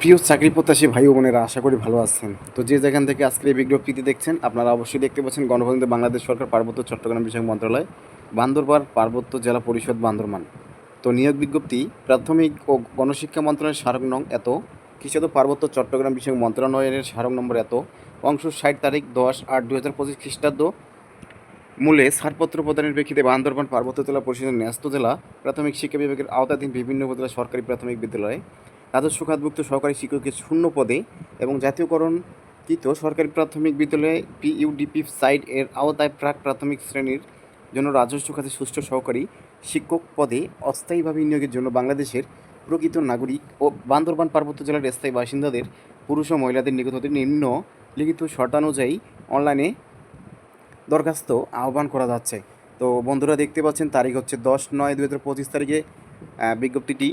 প্রিয় চাকরি প্রত্যাশী ভাই বোনেরা, আশা করি ভালো আছেন। তো যে যেখান থেকে আজকের এই বিজ্ঞপ্তিটি দেখছেন, আপনারা অবশ্যই দেখতে পাচ্ছেন গণপ্রজাতন্ত্রী বাংলাদেশ সরকার পার্বত্য চট্টগ্রাম বিষয়ক মন্ত্রণালয় বান্দরবার পার্বত্য জেলা পরিষদ বান্দরমান তো নিয়োগ বিজ্ঞপ্তি, প্রাথমিক ও গণশিক্ষা মন্ত্রণালয়ের স্মারক নং এত কৃষদ পার্বত্য চট্টগ্রাম বিষয়ক মন্ত্রণালয়ের স্মারক নম্বর এত, অংশ ষাট তারিখ দশ আট দু হাজার পঁচিশ খ্রিস্টাব্দ। মূলে ছাড়পত্র প্রদানের প্রেক্ষিতে বান্দরবান পার্বত্য জেলা পরিষদের ন্যস্ত জেলা, প্রাথমিক শিক্ষা বিভাগের আওতাধীন বিভিন্ন উপজেলা সরকারি প্রাথমিক বিদ্যালয়ে রাজস্ব খাতভুক্ত সহকারী শিক্ষকের শূন্য পদে এবং জাতীয়করণকৃত সরকারি প্রাথমিক বিদ্যালয়ে পিইউডিপি সাইড এর আওতায় প্রাক প্রাথমিক শ্রেণির জন্য রাজস্ব খাতে সুষ্ঠু সহকারী শিক্ষক পদে অস্থায়ীভাবে নিয়োগের জন্য বাংলাদেশের প্রকৃত নাগরিক ও বান্দরবান পার্বত্য জেলার স্থায়ী বাসিন্দাদের পুরুষ ও মহিলাদের নিকট হতে নিম্ন লিখিত শর্তানুযায়ী অনলাইনে দরখাস্ত আহ্বান করা যাচ্ছে। তো বন্ধুরা দেখতে পাচ্ছেন, তারিখ হচ্ছে দশ নয় দু হাজার পঁচিশ তারিখে বিজ্ঞপ্তিটি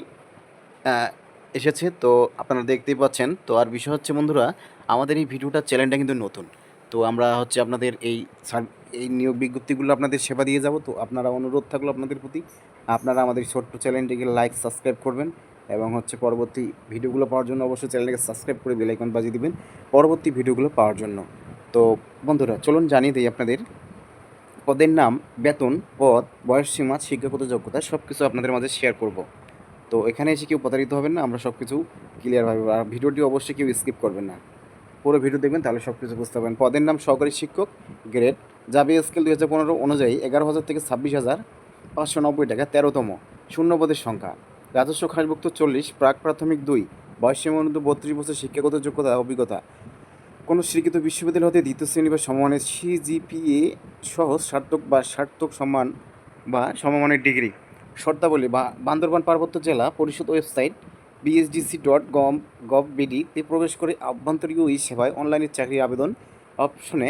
এসেছে, তো আপনারা দেখতেই পাচ্ছেন। তো আর বিষয় হচ্ছে বন্ধুরা, আমাদের এই ভিডিওটা চ্যানেলটা কিন্তু নতুন। তো আমরা হচ্ছে আপনাদের এই এই নিয়োগ বিজ্ঞপ্তিগুলো আপনাদের সেবা দিয়ে যাব। তো আপনারা অনুরোধ থাকল আপনাদের প্রতি, আপনারা আমাদের ছোট্ট চ্যানেলটিকে লাইক সাবস্ক্রাইব করবেন এবং হচ্ছে পরবর্তী ভিডিওগুলো পাওয়ার জন্য অবশ্যই চ্যানেলটাকে সাবস্ক্রাইব করে বেলাইকন বাজিয়ে দিবেন পরবর্তী ভিডিওগুলো পাওয়ার জন্য। তো বন্ধুরা, চলুন জানিয়ে দিই আপনাদের। পদের নাম, বেতন, পদ, বয়সসীমা, শিক্ষাগত যোগ্যতা সব কিছু আপনাদের মাঝে শেয়ার করব। তো এখানে এসে কেউ প্রতারিত হবেন না, আমরা সব কিছু ক্লিয়ারভাবে আর ভিডিওটি অবশ্যই কেউ স্কিপ করবেন না। পুরো ভিডিও দেখবেন, তাহলে সব কিছু বুঝতে পারবেন। পদের নাম সহকারী শিক্ষক গ্রেড যাবে স্কেল দু হাজার পনেরো অনুযায়ী এগারো হাজার থেকে ছাব্বিশ হাজার পাঁচশো নব্বই টাকা, তেরোতম। শূন্য পদের সংখ্যা, রাজস্ব খাসভুক্ত চল্লিশ, প্রাক প্রাথমিক দুই বয়সীমা অনুযায়ী বত্রিশ বছর শিক্ষাগত যোগ্যতা, অভিজ্ঞতা। কোনো স্বীকৃত বিশ্ববিদ্যালয় হতে দ্বিতীয় শ্রেণি বা সমমানের সিজিপিএ সহ সার্থক বা সার্থক সম্মান বা সমমানের ডিগ্রি শর্তাবলী বা বান্দরবান পার্বত্য জেলা পরিষদ website BSDC dot gov gov বিডিতে প্রবেশ করে আভ্যন্তরীণ ই সেবায় অনলাইনে চাকরি আবেদন অপশনে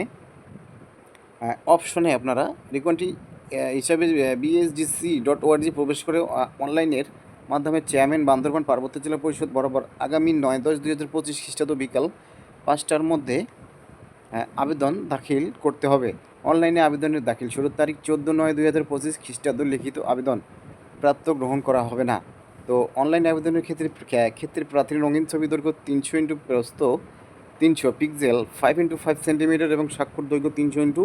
অপশনে আপনারা রিকোয়েন্টটি হিসাবে বিএসডিসি ডট ওআরজি প্রবেশ করে অনলাইনের মাধ্যমে চেয়ারম্যান বান্দরবান পার্বত্য জেলা পরিষদ বরাবর আগামী নয় দশ দুই হাজার পঁচিশ খ্রিস্টাব্দ বিকাল পাঁচটার মধ্যে আবেদন দাখিল করতে হবে। অনলাইনে আবেদনের দাখিল শুরুর তারিখ চোদ্দ নয় দুই হাজার পঁচিশ খ্রিস্টাব্দ লিখিত আবেদন। প্রাপ্ত গ্রহণ করা হবে না। তো অনলাইন আবেদনের ক্ষেত্রে ক্ষেত্রে প্রার্থীর রঙিন ছবি দৈর্ঘ্য তিনশো ইন্টু প্রস্ত তিনশো pixel five into five centimetre এবং স্বাক্ষর দৈর্ঘ্য তিনশো ইন্টু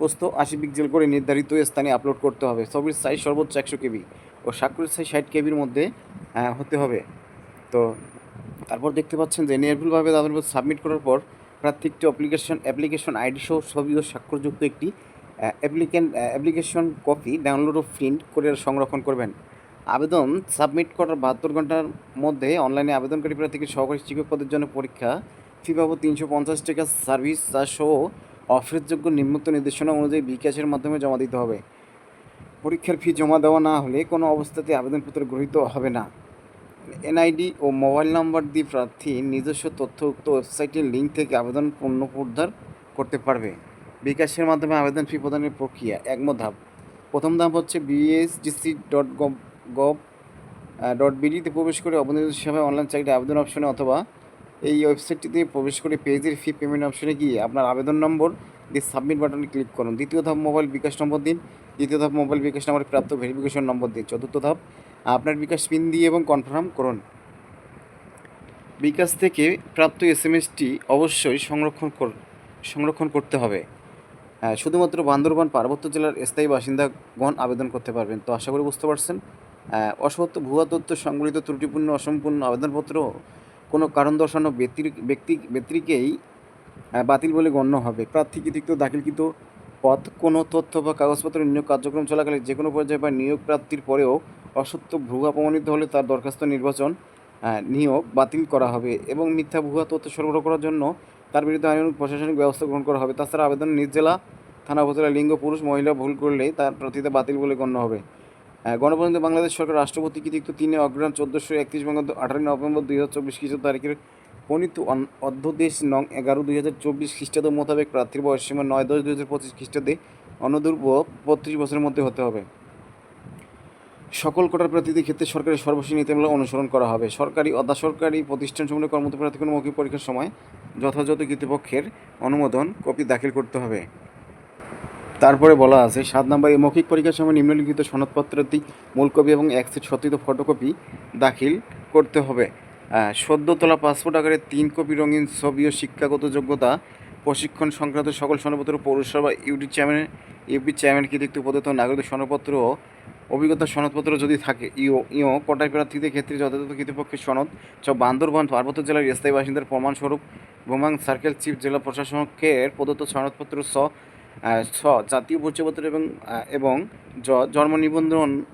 পোস্ত আশি পিক্সেল করে নির্ধারিত স্থানে আপলোড করতে হবে। ছবির সাইজ সর্বোচ্চ একশো কেবি ও স্বাক্ষরের সাইজ ষাট কেবির মধ্যে হতে হবে। তো তারপর দেখতে পাচ্ছেন যে নির্ভুলভাবে তাদের সাবমিট করার পর প্রার্থী একটি অ্যাপ্লিকেশন অ্যাপ্লিকেশন আইডি সহ ছবি ও স্বাক্ষরযুক্ত একটি অ্যাপ্লিকেন অ্যাপ্লিকেশন কপি ডাউনলোড ও প্রিন্ট করে সংরক্ষণ করবেন। আবেদন সাবমিট করার বাহাত্তর ঘণ্টার মধ্যে অনলাইনে আবেদনকারী প্রার্থীকে সহকারী শিক্ষক পদের জন্য পরীক্ষা। ফি বাবদ তিনশো পঞ্চাশ টাকা সার্ভিস সহ অফারযোগ্য নিম্নোক্ত নির্দেশনা অনুযায়ী বিকাশের মাধ্যমে জমা দিতে হবে। পরীক্ষার ফি জমা দেওয়া না হলে কোনো অবস্থাতে আবেদনপত্র গৃহীত হবে না। এনআইডি ও মোবাইল নাম্বার দিয়ে প্রার্থী নিজস্ব তথ্যযুক্ত ওয়েবসাইটের লিঙ্ক থেকে আবেদন পূর্ণ উদ্ধার করতে পারবে। বিকাশের মাধ্যমে আবেদন ফি প্রদানের প্রক্রিয়া, একমত ধাপ। প্রথম ধাপ হচ্ছে BSDC dot gov gov dot বিডিতে প্রবেশ করে অবনির্দিষ্ট সেবায় অনলাইন চাকরি আবেদন অপশনে অথবা এই ওয়েবসাইটটিতে প্রবেশ করে পেজের ফি পেমেন্ট অপশনে গিয়ে আপনার আবেদন নম্বর দিয়ে সাবমিট বাটনে ক্লিক করুন। দ্বিতীয় ধাপ মোবাইল বিকাশ নম্বর দিন তৃতীয় ধাপ মোবাইল বিকাশ নম্বরে প্রাপ্ত ভেরিফিকেশন নম্বর দিন। চতুর্থ ধাপ, আপনার বিকাশ পিন দিয়ে এবং কনফার্ম করুন। বিকাশ থেকে প্রাপ্ত এস এম এসটি অবশ্যই সংরক্ষণ কর, সংরক্ষণ করতে হবে। শুধুমাত্র বান্দরবান পার্বত্য জেলার স্থায়ী বাসিন্দাগণ আবেদন করতে পারবেন। তো আশা করি বুঝতে পারছেন। আহ, অসত্য ভুয়া তথ্য সংগঠিত ত্রুটিপূর্ণ অসম্পূর্ণ আবেদনপত্র কোনো কারণ দর্শানো ব্যক্তি ব্যক্তি ব্যক্তিকেই বাতিল বলে গণ্য হবে। প্রার্থী কৃতিত্ব দাখিলকৃত পদ কোনো তথ্য বা কাগজপত্র নিয়োগ কার্যক্রম চলাকালে যে কোনো পর্যায়ে বা নিয়োগ প্রাপ্তির পরেও অসত্য ভুয়া প্রমাণিত হলে তার দরখাস্ত নির্বাচন নিয়োগ বাতিল করা হবে এবং মিথ্যা ভুয়া তথ্য সরবরাহ করার জন্য তার বিরুদ্ধে আইনানুগ প্রশাসনিক ব্যবস্থা গ্রহণ করা হবে। তাছাড়া আবেদন নিজ জেলা থানা উপজেলা লিঙ্গ, পুরুষ, মহিলা ভুল করলে তার প্রার্থীতা বাতিল বলে গণ্য হবে। গণপ্রজাতন্ত্রী বাংলাদেশ সরকার রাষ্ট্রপতি কৃতিত্ব তিনে অগ্রহায়ণ চোদ্দোশো একত্রিশ বঙ্গাব্দ আঠারোই নভেম্বর দুই হাজার চব্বিশ খ্রিস্টাব্দ তারিখের প্রণীত অধ্যাদেশ নং এগারো দুই হাজার চব্বিশ খ্রিস্টাব্দ মোতাবেক প্রার্থীর বয়স সীমা নয় দশ দুই হাজার পঁচিশ খ্রিস্টাব্দে অনদূর্ব বত্রিশ বছরের মধ্যে হতে হবে। সকল কোটার প্রার্থীদের ক্ষেত্রে সরকারের সর্বশেষ নীতিমালা অনুসরণ করা হবে। সরকারি অদা সরকারি প্রতিষ্ঠানসমূহে কর্মরত প্রার্থীদের মৌখিক পরীক্ষার সময় যথাযথ কর্তৃপক্ষের অনুমোদন কপি দাখিল করতে হবে। তারপরে বলা আছে, সাত নম্বর মৌখিক পরীক্ষার সময় নিম্নলিখিত সনদপত্রটি মূল কপি এবং এক সেট ফটোকপি দাখিল করতে হবে। সদ্য তোলা পাসপোর্ট আকারে তিন কপি রঙিন ছবি ও শিক্ষাগত যোগ্যতা, প্রশিক্ষণ সংক্রান্ত সকল সনদপত্র পৌরসভা ইউটি চেয়ারম্যান ইউপি চেয়ারম্যান কৃতিত্ব প্রদত্ত নাগরিক সনদপত্র ও অভিজ্ঞতা সনদপত্র যদি থাকে, ইও ইও কোটায় প্রার্থীদের ক্ষেত্রে যথাযথ কর্তৃপক্ষের সনদ, সব বান্দরবান, পার্বত্য জেলার স্থায়ী বাসিন্দার প্রমাণস্বরূপ বোমাং সার্কেল, চিফ জেলা প্রশাসকের প্রদত্ত সনদপত্র স ছ, জাতীয় পরিচয়পত্র এবং এবং জন্ম নিবন্ধন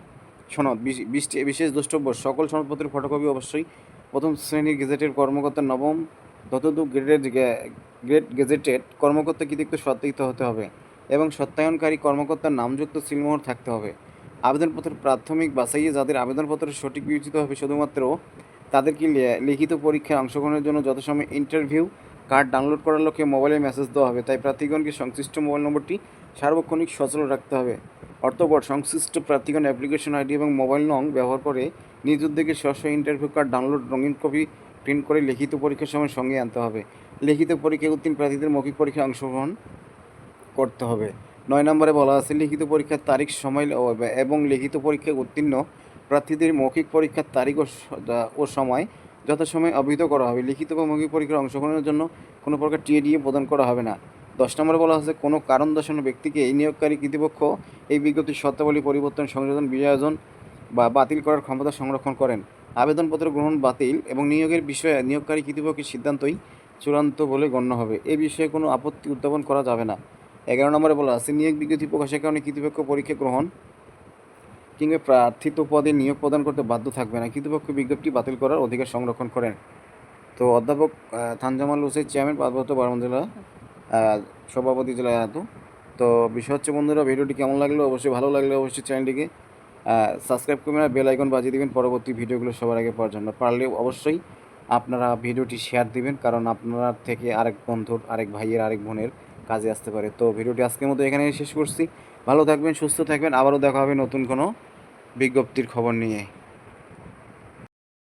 সনদ, বিশ- বিশটি বিশেষ দ্রষ্টব্য, সকল সনদপত্রের ফটোকপি অবশ্যই প্রথম শ্রেণির গেজেটের কর্মকর্তা নবম ততদূর গ্রেডের গে- গ্রেড গেজেটেড কর্মকর্তা কৃতিত্ব সত্যায়িত হতে হবে? এবং সত্যায়নকারী কর্মকর্তার নামযুক্ত সিলমোহর থাকতে হবে। আবেদনপত্রের প্রাথমিক বাছাইয়ে যাদের আবেদনপত্র সঠিক বিবেচিত হবে, শুধুমাত্র তাদেরকে লিখিত পরীক্ষায় অংশগ্রহণের জন্য যথাসময় ইন্টারভিউ কার্ড ডাউনলোড করার লক্ষ্যে মোবাইলে মেসেজ দেওয়া হবে, তাই প্রার্থীগণকে সংশ্লিষ্ট মোবাইল নম্বরটি সার্বক্ষণিক সচল রাখতে হবে। অর্থপর, সংশ্লিষ্ট প্রার্থীগণ অ্যাপ্লিকেশন আইডি এবং মোবাইল নং ব্যবহার করে নিজ উদ্যোগে স্ব ইন্টারভিউ কার্ড ডাউনলোড, রঙিন কপি প্রিন্ট করে লিখিত পরীক্ষার সময় সঙ্গে আনতে হবে। লিখিত পরীক্ষায় উত্তীর্ণ প্রার্থীদের মৌখিক পরীক্ষায় অংশগ্রহণ করতে হবে। নয় নম্বরে বলা আছে, লিখিত পরীক্ষার তারিখ, সময় এবং লিখিত পরীক্ষায় উত্তীর্ণ প্রার্থীদের মৌখিক পরীক্ষার তারিখ ও সময় যথাসময়ে অবহিত করা হবে। লিখিত বা মৌখিক পরীক্ষার অংশগ্রহণের জন্য কোনো প্রকার টিএডিএ প্রদান করা হবে না। দশ নম্বরে বলা আছে কোনো কারণ দর্শানো ব্যক্তিকে এই নিয়োগকারী কর্তৃপক্ষ এই বিজ্ঞপ্তির শর্তাবলী পরিবর্তন, সংযোজন, বিয়োজন বা বাতিল করার ক্ষমতা সংরক্ষণ করেন। আবেদনপত্র গ্রহণ বাতিল এবং নিয়োগের বিষয়ে নিয়োগকারী কর্তৃপক্ষের সিদ্ধান্তই চূড়ান্ত বলে গণ্য হবে। এ বিষয়ে কোনো আপত্তি উত্থাপন করা যাবে না। এগারো নম্বরে বলা আছে নিয়োগ বিজ্ঞপ্তি প্রকাশের কারণে কর্তৃপক্ষ পরীক্ষা গ্রহণ কিংবা প্রার্থিত পদে নিয়োগ প্রদান করতে বাধ্য থাকবে না। কর্তৃপক্ষ বিজ্ঞপ্তি বাতিল করার অধিকার সংরক্ষণ করেন। তো অধ্যাপক থানজামাল হোসেন চেয়ারম্যান, পার্বত্য বারমন জেলা সভাপতি জেলা এত তো বিষয় হচ্ছে বন্ধুরা, ভিডিওটি কেমন লাগল? অবশ্যই ভালো লাগলে অবশ্যই চ্যানেলটিকে সাবস্ক্রাইব করবেন আর বেল আইকন বাজিয়ে দিবেন। পরবর্তী ভিডিওগুলো সবার আগে পাওয়ার জন্য। পারলে অবশ্যই আপনারা ভিডিওটি শেয়ার দিবেন, কারণ আপনার থেকে আরেক বন্ধুর, আরেক ভাইয়ের, আরেক বোনের কাজে আসতে পারে। তো ভিডিওটি আজকের মতো এখানে শেষ করছি। ভালো থাকবেন সুস্থ থাকবেন। আবারও দেখা হবে নতুন কোনো বিজ্ঞপ্তির খবর নিয়ে।